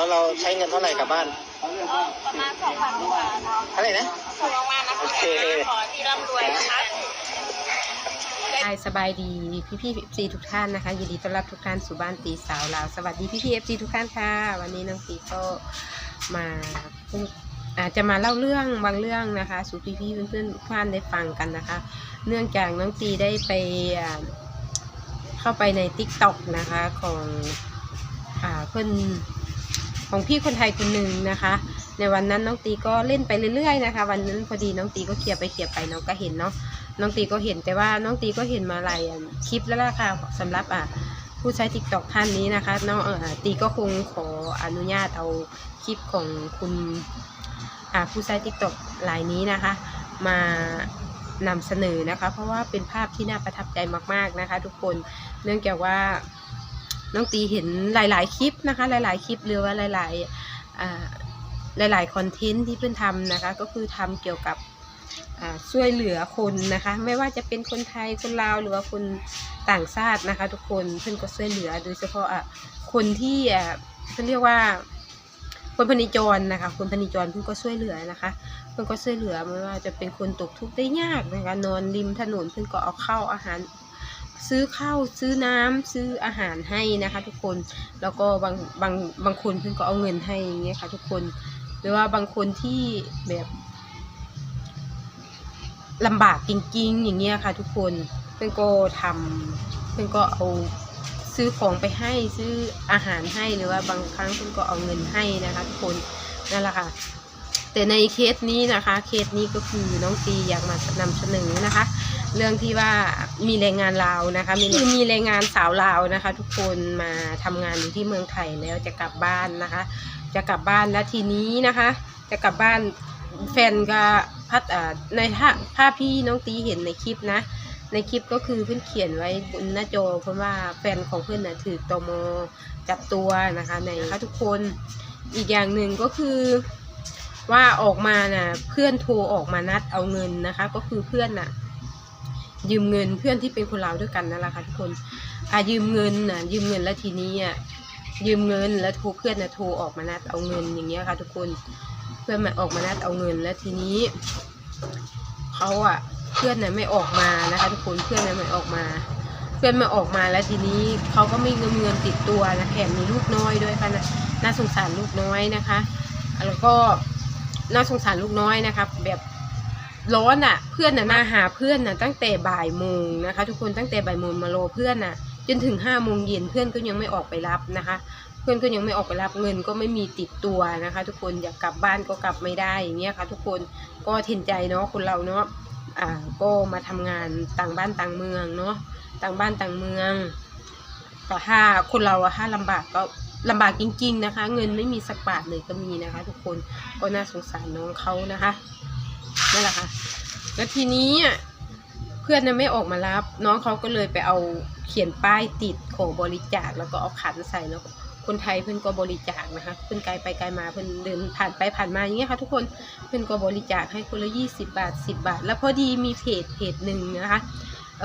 แล้วเราใช้เงินเท่าไหร่กลับบ้านประมาณสองพันกว่าเท่าไหร่นะขอบคุณมากนะโอคะเคขอที่ร่ำรวยนะคะ hi สบายดีพี่พี่ๆ FC ทุกท่านนะคะยินดีต้อนรับทุกท่านสู่บ้านตีสาวลาวสวัสดีพี่พี่ๆ FC ทุกท่านค่ะ วันนี้น้องตีก็มาพูดอาจจะมาเล่าเรื่องบางเรื่องนะคะ สู่พี่พี่ๆเพื่อนๆทุกท่านได้ฟังกันนะคะ เนื่องจากน้องตีได้ไปอ่าเข้าไปใน t ิ k t o k นะคะของอ่าเพื่อน ของพี่คนไทยคนหนึ่งนะคะ ในวันนั้นน้องตีก็เล่นไปเรื่อยๆนะคะ วันนั้นพอดีน้องตีก็เคลียร์ไปเคลียร์ไปน้องก็เห็นเนาะน้องตีก็เห็นแต่ว่าน้องตีก็เห็นมาหลายคลิปแล้วล่ะค่ะสำหรับอะผู้ใช้ทิกตอกท่านนี้นะคะน้องตีก็คงขออนุญาตเอาคลิปของคุณอ่าผู้ใช้ทิกตอกรายนี้นะคะ มานำเสนอนะคะ เพราะว่าเป็นภาพที่น่าประทับใจมากๆนะคะ ทุกคนเนื่องจากว่า น้องตีเห็นหลาย ๆ คลิปนะคะ หลาย ๆ คลิปหรือว่าหลายๆาหลาย ๆ คอนเทนต์ที่เพื่อนทำนะคะ ก็คือทำเกี่ยวกับช่วยเหลือคนนะคะ ไม่ว่าจะเป็นคนไทยคนลาวหรือว่าคนต่างชาตินะคะ ทุกคนเพื่อนก็ช่วยเหลือโดยเฉพาะคนที่เขาเรียกว่าคนพนิจรนะคะ คนพนิจรเพื่อนก็ช่วยเหลือนะคะ เพื่อนก็ช่วยเหลือไม่ว่าจะเป็นคนตกทุกข์ได้ยากนะคะนอนริมถนนเพื่อนก็เอาเข้าอาหาร ซื้อข้าวซื้อน้ำซื้ออาหารให้นะคะ ทุกคนแล้วก็บางบางบางคนเพื่อนก็เอาเงินให้อย่างเงี้ยค่ะ ทุกคนหรือว่าบางคนที่แบบลำบากจริงๆ อย่างเงี้ยค่ะ ทุกคนเพื่อนก็ทำเพื่อนก็เอาซื้อของไปให้ซื้ออาหารให้หรือว่าบางครั้งเพื่อนก็เอาเงินให้นะคะ ทุกคนนั่นแหละค่ะ แต่ในเคสนี้นะคะ เคสนี้ก็คือน้องตีอยากมานำเสนอนะคะ เรื่องที่ว่ามีแรงงานลาวนะคะ มีมีแรงงานสาวลาวนะคะ ทุกคนมาทำงานอยู่ที่เมืองไทยแล้วจะกลับบ้านนะคะ จะกลับบ้านแล้วทีนี้นะคะ จะกลับบ้านแฟนก็พัดในภาพภาพที่น้องตีเห็นในคลิปนะ ในคลิปก็คือเพื่อนเขียนไว้บนหน้าจอเพราะว่าแฟนของเพื่อนน่ะถือตมจับตัวนะคะในะคะทุกคนอีกอย่างหนึ่งก็คือว่าออกมาน่ะเพื่อนโทรออกมานัดเอาเงินนะคะ ก็คือเพื่อนน่ะ ยืมเงินเพื่อนที่เป็นคนลาวด้วยกันนั่นแหละค่ะทุกคนอะยืมเงินน่ะยืมเงินแล้วทีนี้อะยืมเงินแล้วโทรเพื่อนน่ะโทรออกมานัดเอาเงินอย่างเงี้ยค่ะ ทุกคนเพื่อนมาออกมานัดเอาเงินแล้วทีนี้เขาอะ เพื่อนน่ะไม่ออกมานะคะ ทุกคนเพื่อนน่ะไม่ออกมา เพื่อนม่ออกมาแล้วทีนี้เขาก็ไม่เงินเงินติดตัวนะแถมมีลูกน้อยด้วยค่ะนะน่าสงสารลูกน้อยนะคะ แล้วก็น่าสงสารลูกน้อยนะคะ แบบ ร้อนอะ เพื่อนน่ะมาหาเพื่อนน่ะ ตั้งแต่บ่ายโมงนะคะ ทุกคนตั้งแต่บ่ายโมงมารอเพื่อนน่ะ จนถึงห้าโมงเย็นเพื่อนก็ยังไม่ออกไปรับนะคะ เพื่อนก็ยังไม่ออกไปรับเงินก็ไม่มีติดตัวนะคะ ทุกคนอยากกลับบ้านก็กลับไม่ได้อย่างเงี้ยค่ะ ทุกคนก็เห็นใจเนาะคนเราเนาะอ่าก็มาทำงานต่างบ้านต่างเมืองเนาะต่างบ้านต่างเมืองแต่ถ้าคนเราอะถ้าลำบากก็ลำบากจริง ๆนะคะ เงินไม่มีสักบาทเลยก็มีนะคะ ทุกคนก็น่าสงสารน้องเขานะคะ นั่นแหละค่ะ แล้วทีนี้อะเพื่อนน่ะไม่ออกมารับ น้องเขาก็เลยไปเอาเขียนป้ายติดขอบริจาคแล้วก็เอาขันใส่แล้วคนไทยเพื่อนก็บริจาคนะคะ เพื่อนไกลไปไกลมาเพื่อนเดินผ่านไปผ่านมาอย่างเงี้ยค่ะ ทุกคนเพื่อนก็บริจาคให้คนละยี่สิบาทสิบาท แล้วพอดีมีเพจเพจหนึ่งนะคะ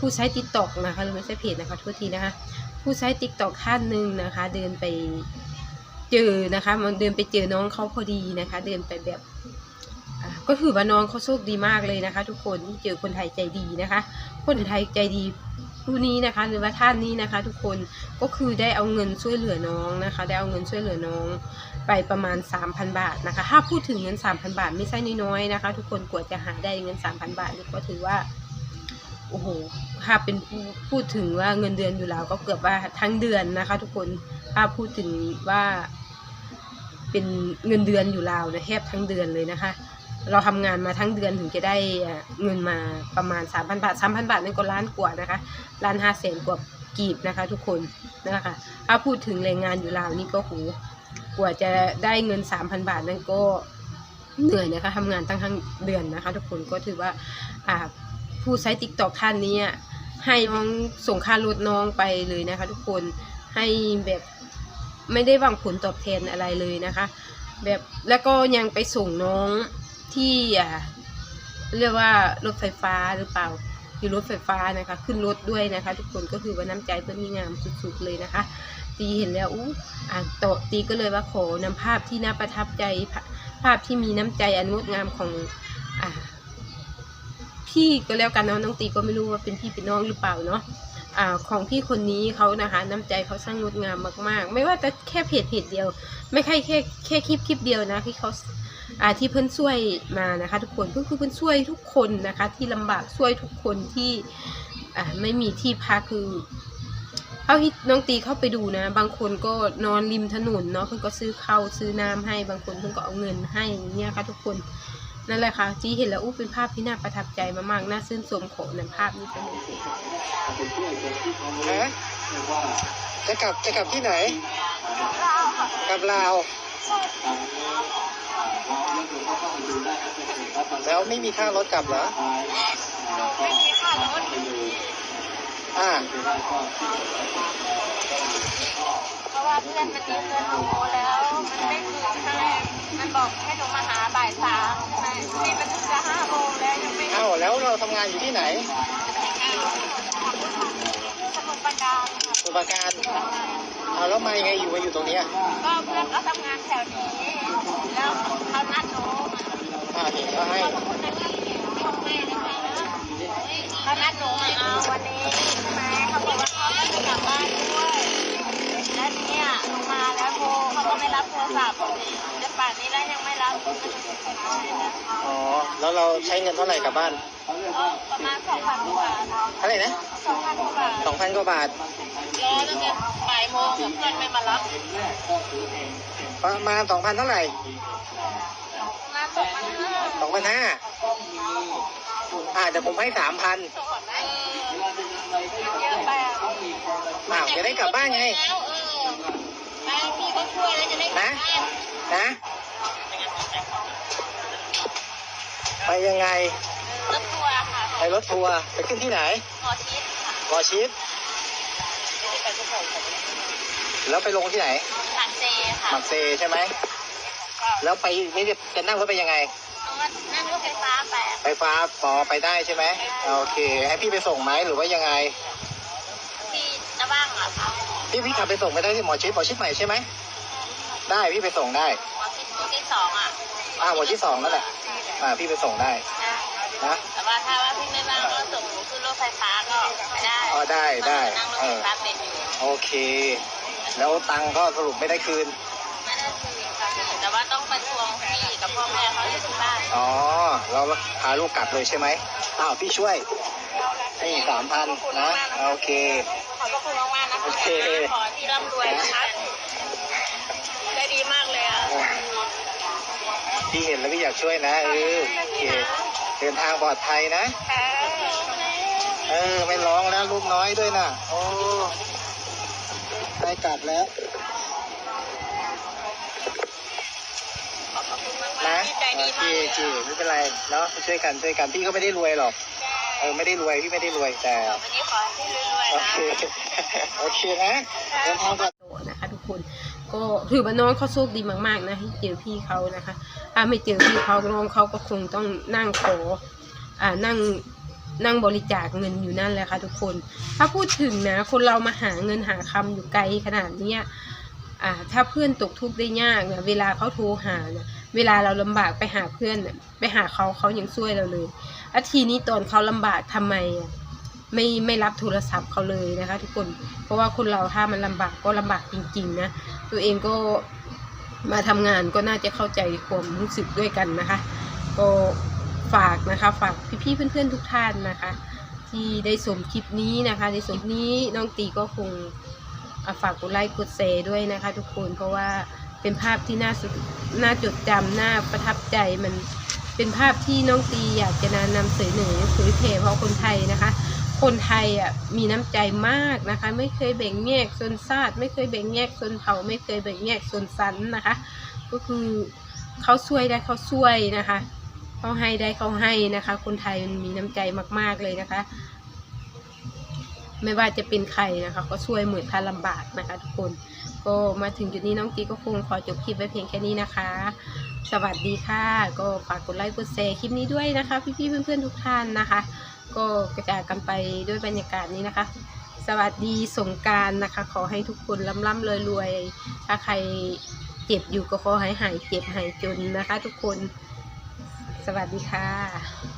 ผู้ใช้ติ๊กต็อกนะคะหรือไม่ใช่เพจนะคะโทษทีนะคะ ผู้ใช้ติ๊กต็อกท่านหนึ่งนะคะ เดินไปเจอนะคะ มันเดินไปเจอน้องเขาพอดีนะคะ เดินไปแบบ ก็ถือว่าน้องเขาโชคดีมากเลยนะคะ ทุกคนที่เจอคนไทยใจดีนะคะ คนไทยใจดีผู้นี้นะคะ หรือว่าท่านนี้นะคะ ทุกคนก็คือได้เอาเงินช่วยเหลือน้องนะคะ ได้เอาเงินช่วยเหลือน้องไปประมาณ 3,000 บาทนะคะ ถ้าพูดถึงเงิน 3,000 บาทไม่ใช่น้อยๆนะคะ ทุกคนกว่าจะหาได้เงิน 3,000 บาทนี่ก็ถือว่าโอ้โหถ้าเป็นพูดถึงว่าเงินเดือนอยู่แล้วก็เกือบว่าทั้งเดือนนะคะ ทุกคนถ้าพูดถึงว่าเป็นเงินเดือนอยู่ลาวนะแทบทั้งเดือนเลยนะคะ เราทำงานมาทั้งเดือนถึงจะได้เงินมาประมาณ 3,000 บาท 3,000 บาทนั่นก็ล้านกว่านะคะล้านห้าแสนกว่ากีบนะคะ ทุกคนนั่นแหละค่ะถ้าพูดถึงแรงงานอยู่ลาวนี่ก็โหกว่าจะได้เงิน 3,000 บาทนั่นก็เหนื่อยนะคะทำงานตั้งทั้งเดือนนะคะ ทุกคนก็ถือว่าอ่าผู้ใช้ติ๊กตอกท่านนี้ให้น้องส่งค่ารถน้องไปเลยนะคะ ทุกคนให้แบบไม่ได้หวังผลตอบแทนอะไรเลยนะคะ แบบแล้วก็ยังไปส่งน้อง ที่อ่าเรียกว่ารถไฟฟ้าหรือเปล่าอยู่รถไฟฟ้านะคะ ขึ้นรถด้วยนะคะ ทุกคนก็คือว่าน้ำใจเพื่อนมีงามสุดๆเลยนะคะ ตีเห็นแล้วอู้อ่านโตตีก็เลยว่าขอนำภาพที่น่าประทับใจภาพที่มีน้ำใจอันงดงามของอ่าพี่ก็แล้วกันเนาะน้องตีก็ไม่รู้ว่าเป็นพี่เป็นน้องหรือเปล่าเนาะอ่าของพี่คนนี้เขานะคะ น้ำใจเขาสร้างงดงามมากๆ ไม่ว่าจะแค่เพจเพจเดียว ไม่ใช่แค่แค่คลิปคลิปเดียวนะที่เขา ที่เพื่อนช่วยมานะคะทุกคนก็คือเพื่อนช่วยทุกคนนะคะ ที่ลำบากช่วยทุกคนที่อ่าไม่มีที่พักคือเอาที่น้องตีเข้าไปดูนะ บางคนก็นอนริมถนนเนาะเพื่อนก็ซื้อข้าวซื้อน้ำให้บางคนเพื่อนก็เอาเงินให้อย่างเงี้ยค่ะทุกคนนั่นแหละค่ะที่เห็นแล้วอู้เป็นภาพที่น่าประทับใจมากๆน่าชื่นชมของในภาพนี้เป็นอย่างนี้ฮะจะกลับจะกลับที่ไหนเราค่ะกลับลาว แล้วไม่มีค่ารถกลับเหรอ ไม่มีค่ารถอ่าเพราะว่าเพื่อนมันยืมเงินหนูแล้ว มันไม่คืนให้มันบอกให้หนูมาหาบ่ายสามใช่ไหมนี่มันจะห้าโมงแล้วยังไม่เอ้าแล้วเราทำงานอยู่ที่ไหนสมุทรปราการค่ะสุปราการเอาแล้วมายังไงอยู่มาอยู่ตรงเนี้ยก็เพื่อนก็ทำงานแถวนี้ แล้วเขานัดหนูอ่าเห็นก็ให้เขานัดหนูมาเอาวันนี้ใช่ไหมเขาบอกว่าเขาจะกลับบ้านด้วยแล้วทีเนี่ยหนูมาแล้วโทรเขาก็ไม่รับโทรศัพท์จะป่านนี้แล้วยังไม่รับก็จะเสียนะอ๋อแล้วเราใช้เงินเท่าไหร่กลับบ้านประมาณสองพันกว่าบาทเท่าไหร่นะสองพันกว่าบาทสองพันกว่าบาทรอตั้งแต่บ่ายโมงกับเพื่อนไม่มารับ ประมาณสองพันเท่าไหร่ประมาณสองพันห้าสองพันห้าอ่าเดี๋ยวผมให้สามพันส่งก่อนไหมเยอะไปอะอ่าจะได้กลับบ้านไง แล้วเออไปพี่ก็ช่วยแล้วจะได้กลับบ้านนะ ไปยังไง รถทัวร์ค่ะไปรถทัวร์ไปขึ้นที่ไหนหมอชิดค่ะกอชิดแล้วไปลงที่ไหนหลักเซค่ะห มักเซใช่ไหม แล้วไปนี่จะจะนั่งรถไปยังไง นั่งรถไฟฟ้าไปไฟฟ้าพอไปได้ใช่ไหม โอเค ให้พี่ไปส่งไหมหรือว่ายังไง ที่จะบ้างอะค่ะพี่พี่ขับไปส่งไปได้ที่หมอชิดหมอชิดใหม่ใช่ไหม ได้พี่ไปส่งได้หมอชิดที่สองอะอ่าหมอชิดสองนั่นแหละ อ่าพี่ไปส่งได้ นะ แต่ว่าถ้าว่าพี่ไม่ว่างก็ส่งหนูขึ้นรถไฟฟ้าก็ไม่ได้อ๋อได้ได้นั่งรถไฟฟ้าเป็นอยู่ โอเค แล้วตังค์ก็สรุปไม่ได้คืน ไม่ได้คืนค่ะพี่แต่ว่าต้องไปทวงพี่กับพ่อแม่เขา อยู่ที่บ้านอ๋อ เราพาลูกกลับเลยใช่ไหมอ้าวพี่ช่วยนี่สามพันนะ โอเค ขอบพระคุณมากๆนะคะโอเคขอที่ร่ำรวยนะคะได้ดีมากเลยอะพี่เห็นแล้วพี่อยากช่วยนะ เออโอเคเดินทางปลอดภัยนะค่ะเออ ไม่ร้องแล้วลูกน้อยด้วยนะโอ้ได้กลับแล้ว ขอบพระคุณมากนะๆที่ใจโอดีเคมากเลยจีอะไม่เป็นไรเนาะช่วยกันช่วยกันพี่ก็ไม่ได้รวยหรอกเออไม่ได้รวยพี่ไม่ได้รวยแต่วันนี้ขอให้รวยๆโอนะเคโอเคนะเดินทางปลอดโตนะคะทุกคนก็ถือว่าน้องเขาโชคดีมากๆนะที่เจอพี่เขานะคะ ถ้าไม่เจอพี่เขาน้องเขาก็คงต้องนั่งขออ่านั่งนั่งบริจาคเงินอยู่นั่นแหละค่ะทุกคน ถ้าพูดถึงนะ คนเรามาหาเงินหาคำอยู่ไกลขนาดเนี้ยอ่าถ้าเพื่อนตกทุกข์ได้ยากเนี่ยเวลาเขาโทรหาเนี่ย เวลาเราลำบากไปหาเพื่อนไปหาเขาเขายังช่วยเราเลยอาทีนี้ตอนเขาลำบากทำไมไม่ไม่รับโทรศัพท์เขาเลยนะคะ ทุกคน เพราะว่าคนเราถ้ามันลำบากก็ลำบากจริง ๆ นะ ตัวเองก็มาทำงานก็น่าจะเข้าใจความรู้สึกด้วยกันนะคะ ก็ฝากนะคะฝากพี่ๆเพื่อนๆทุกท่านนะคะ ที่ได้ชมคลิปนี้นะคะในส่วนนี้น้องตีก็คงฝากกดไลค์กดแชร์ด้วยนะคะ ทุกคนเพราะว่า เป็นภาพที่น่าสุดน่าจดจำน่าประทับใจมันเป็นภาพที่น้องตีอยากจะนำเสนอเผยแผ่เพราะคนไทยนะคะ คนไทยอะมีน้ำใจมากนะคะ ไม่เคยแบ่งแยกชนชาติ ไม่เคยแบ่งแยกชนเผ่า ไม่เคยแบ่งแยกชนชั้นนะคะ ก็คือเขาช่วยได้เขาช่วยนะคะเขาให้ได้เขาให้นะคะ คนไทยมันมีน้ำใจมาก ๆเลยนะคะ ไม่ว่าจะเป็นใครนะคะ ก็ช่วยเหมือนถ้าลำบากนะคะ ทุกคน ก็มาถึงจุดนี้น้องตีก็คงขอจบคลิปไว้เพียงแค่นี้นะคะ สวัสดีค่ะ ก็ฝากกดไลค์กดแชร์คลิปนี้ด้วยนะคะ พี่ๆเพื่อนๆทุกท่านนะคะ ก็กระจายกันไปด้วยบรรยากาศนี้นะคะ สวัสดีสงการนะคะ ขอให้ทุกคนร่ำร่ำรวยรวยถ้าใครเจ็บอยู่ก็ขอให้หายเจ็บหายจนนะคะ ทุกคน สวัสดีค่ะ